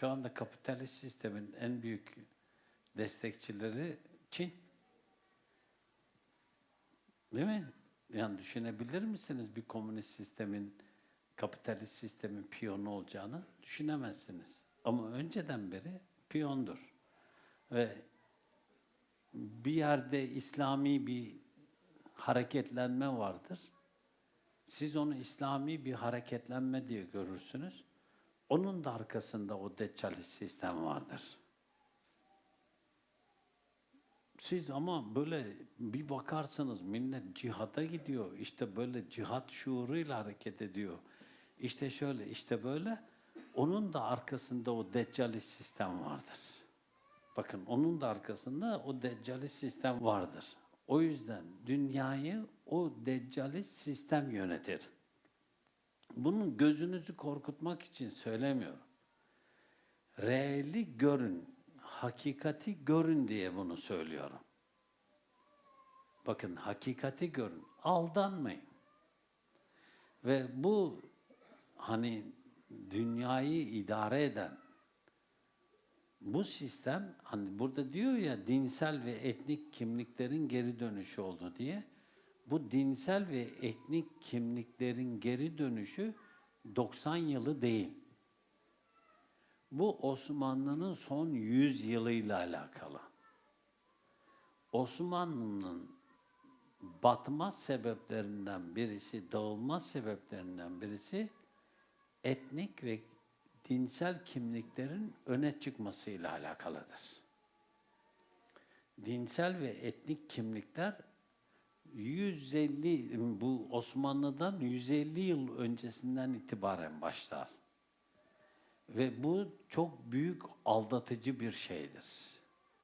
Şu anda kapitalist sistemin en büyük destekçileri Çin. Değil mi? Yani düşünebilir misiniz bir komünist sistemin, kapitalist sistemin piyonu olacağını? Düşünemezsiniz. Ama önceden beri piyondur. Ve bir yerde İslami bir hareketlenme vardır. Siz onu İslami bir hareketlenme diye görürsünüz. Onun da arkasında o deccalist sistem vardır. Siz ama böyle bir bakarsınız millet cihada gidiyor. İşte böyle cihat şuuruyla hareket ediyor. İşte şöyle, işte böyle. Onun da arkasında o deccalist sistem vardır. Bakın onun da arkasında o deccalist sistem vardır. O yüzden dünyayı o deccalist sistem yönetir. Bunun gözünüzü korkutmak için söylemiyorum. Reeli görün, hakikati görün diye bunu söylüyorum. Bakın hakikati görün, aldanmayın. Ve bu hani dünyayı idare eden bu sistem hani burada diyor ya dinsel ve etnik kimliklerin geri dönüşü oldu diye. Bu dinsel ve etnik kimliklerin geri dönüşü 90 yılı değil. Bu Osmanlı'nın son 100 yılıyla alakalı. Osmanlı'nın batma sebeplerinden birisi, dağılma sebeplerinden birisi etnik ve dinsel kimliklerin öne çıkmasıyla alakalıdır. Dinsel ve etnik kimlikler 150 bu Osmanlı'dan 150 yıl öncesinden itibaren başlar. Ve bu çok büyük aldatıcı bir şeydir.